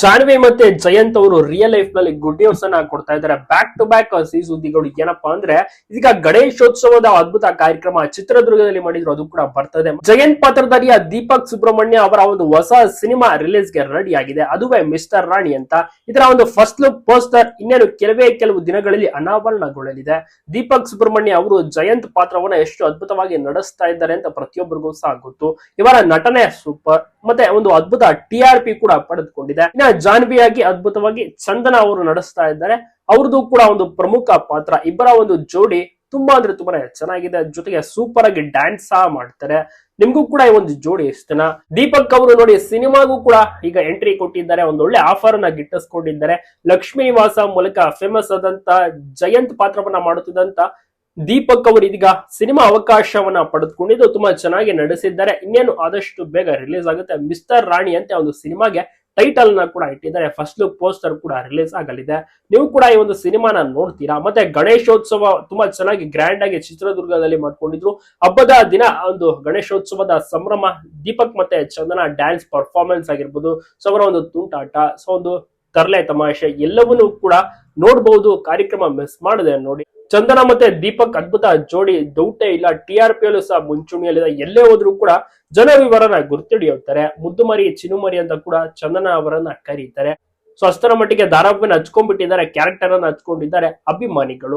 ಜಾನ್ವಿ ಮತ್ತೆ ಜಯಂತ್ ಅವರು real ಲೈಫ್ನಲ್ಲಿ good news ಅನ್ನ ಕೊಡ್ತಾ ಇದ್ದಾರೆ. ಬ್ಯಾಕ್ ಟು ಬ್ಯಾಕ್ ಸಿ ಸುದ್ದಿಗಳು ಏನಪ್ಪಾ ಅಂದ್ರೆ, ಇದೀಗ ಗಣೇಶೋತ್ಸವದ ಅದ್ಭುತ ಕಾರ್ಯಕ್ರಮ ಚಿತ್ರದುರ್ಗದಲ್ಲಿ ಮಾಡಿದ್ರು, ಅದು ಕೂಡ ಬರ್ತದೆ ಜಯಂತ್ ಪಾತ್ರಧಾರಿಯ ದೀಪಕ್ ಸುಬ್ರಹ್ಮಣ್ಯ ಅವರ ಒಂದು ಹೊಸ ಸಿನಿಮಾ ರಿಲೀಸ್ಗೆ ರೆಡಿ ಆಗಿದೆ. ಅದುವೇ ಮಿಸ್ಟರ್ ರಾಣಿ ಅಂತ. ಇದರ ಒಂದು ಫಸ್ಟ್ ಲುಕ್ ಪೋಸ್ಟರ್ ಇನ್ನೇನು ಕೆಲವೇ ಕೆಲವು ದಿನಗಳಲ್ಲಿ ಅನಾವರಣಗೊಳ್ಳಲಿದೆ. ದೀಪಕ್ ಸುಬ್ರಹ್ಮಣ್ಯ ಅವರು ಜಯಂತ್ ಪಾತ್ರವನ್ನ ಎಷ್ಟು ಅದ್ಭುತವಾಗಿ ನಡೆಸ್ತಾ ಇದ್ದಾರೆ ಅಂತ ಪ್ರತಿಯೊಬ್ಬರಿಗೂ ಸಹ ಗೊತ್ತು. ಇವರ ನಟನೆ ಸೂಪರ್ ಮತ್ತೆ ಒಂದು ಅದ್ಭುತ ಟಿ ಆರ್ ಪಿ ಕೂಡ ಪಡೆದುಕೊಂಡಿದೆ. ಜಾನ್ವಿಯಾಗಿ ಅದ್ಭುತವಾಗಿ ಚಂದನ ಅವರು ನಡೆಸ್ತಾ ಇದ್ದಾರೆ. ಅವ್ರದ್ದು ಕೂಡ ಒಂದು ಪ್ರಮುಖ ಪಾತ್ರ. ಇಬ್ಬರ ಒಂದು ಜೋಡಿ ತುಂಬಾ ಅಂದ್ರೆ ತುಂಬಾನೇ ಚೆನ್ನಾಗಿದೆ. ಜೊತೆಗೆ ಸೂಪರ್ ಆಗಿ ಡ್ಯಾನ್ಸ್ ಸಹ ಮಾಡ್ತಾರೆ. ನಿಮ್ಗೂ ಕೂಡ ಈ ಒಂದು ಜೋಡಿ ಇಷ್ಟನ? ದೀಪಕ್ ಅವರು ನೋಡಿ, ಸಿನಿಮಾಗೂ ಕೂಡ ಈಗ ಎಂಟ್ರಿ ಕೊಟ್ಟಿದ್ದಾರೆ. ಒಂದು ಒಳ್ಳೆ ಆಫರ್ ಅನ್ನ ಗಿಟ್ಟಿಸ್ಕೊಂಡಿದ್ದಾರೆ. ಲಕ್ಷ್ಮೀ ನಿವಾಸ ಮೂಲಕ ಫೇಮಸ್ ಆದಂತ ಜಯಂತ್ ಪಾತ್ರವನ್ನ ಮಾಡುತ್ತಿದ್ದಂತ ದೀಪಕ್ ಅವರು ಇದೀಗ ಸಿನಿಮಾ ಅವಕಾಶವನ್ನ ಪಡೆದುಕೊಂಡಿದ್ದು ತುಂಬಾ ಚೆನ್ನಾಗಿ ನಡೆಸಿದ್ದಾರೆ. ಇನ್ನೇನು ಆದಷ್ಟು ಬೇಗ ರಿಲೀಸ್ ಆಗುತ್ತೆ. ಮಿಸ್ಟರ್ ರಾಣಿ ಅಂತ ಒಂದು ಸಿನಿಮಾಗೆ ಟೈಟಲ್ನ ಕೂಡ ಇಟ್ಟಿದ್ದಾರೆ. ಫಸ್ಟ್ ಲುಕ್ ಪೋಸ್ಟರ್ ಕೂಡ ರಿಲೀಸ್ ಆಗಲಿದೆ. ನೀವು ಕೂಡ ಈ ಒಂದು ಸಿನಿಮಾನ ನೋಡ್ತೀರಾ? ಮತ್ತೆ ಗಣೇಶೋತ್ಸವ ತುಂಬಾ ಚೆನ್ನಾಗಿ ಗ್ರ್ಯಾಂಡ್ ಆಗಿ ಚಿತ್ರದುರ್ಗದಲ್ಲಿ ಮಾಡ್ಕೊಂಡಿದ್ರು. ಹಬ್ಬದ ದಿನ ಒಂದು ಗಣೇಶೋತ್ಸವದ ಸಂಭ್ರಮ, ದೀಪಕ್ ಮತ್ತೆ ಚಂದನ ಡ್ಯಾನ್ಸ್ ಪರ್ಫಾರ್ಮೆನ್ಸ್ ಆಗಿರ್ಬೋದು. ಸೊ, ಅವರ ಒಂದು ತುಂಟಾಟ, ಸೊ, ಒಂದು ತರಲೆ ತಮಾಷೆ ಎಲ್ಲವನ್ನೂ ಕೂಡ ನೋಡಬಹುದು, ಕಾರ್ಯಕ್ರಮ ಮಿಸ್ ಮಾಡದೆ ನೋಡಿ. ಚಂದನ ಮತ್ತೆ ದೀಪಕ್ ಅದ್ಭುತ ಜೋಡಿ ಡೌಟೇ ಇಲ್ಲ, ಟಿ ಆರ್ ಪಿ ಅಲ್ಲೂ ಸಹ ಮುಂಚೂಣಿಯಲ್ಲಿದೆ. ಎಲ್ಲೇ ಹೋದ್ರೂ ಕೂಡ ಜನ ವಿವರನ ಗುರ್ತಿಡಿಯುತ್ತಾರೆ ಮುದ್ದುಮರಿ, ಚಿನುಮರಿ ಅಂತ ಕೂಡ ಚಂದನ ಅವರನ್ನ ಕರೀತಾರೆ. ಸೊ, ಅಷ್ಟರ ಮಟ್ಟಿಗೆ ಧಾರಾವಾಹಿನ ಹಚ್ಕೊಂಡ್ಬಿಟ್ಟಿದ್ದಾರೆ ಕ್ಯಾರೆಕ್ಟರ್ ಅನ್ನ ಹಚ್ಕೊಂಡಿದ್ದಾರೆ ಅಭಿಮಾನಿಗಳು.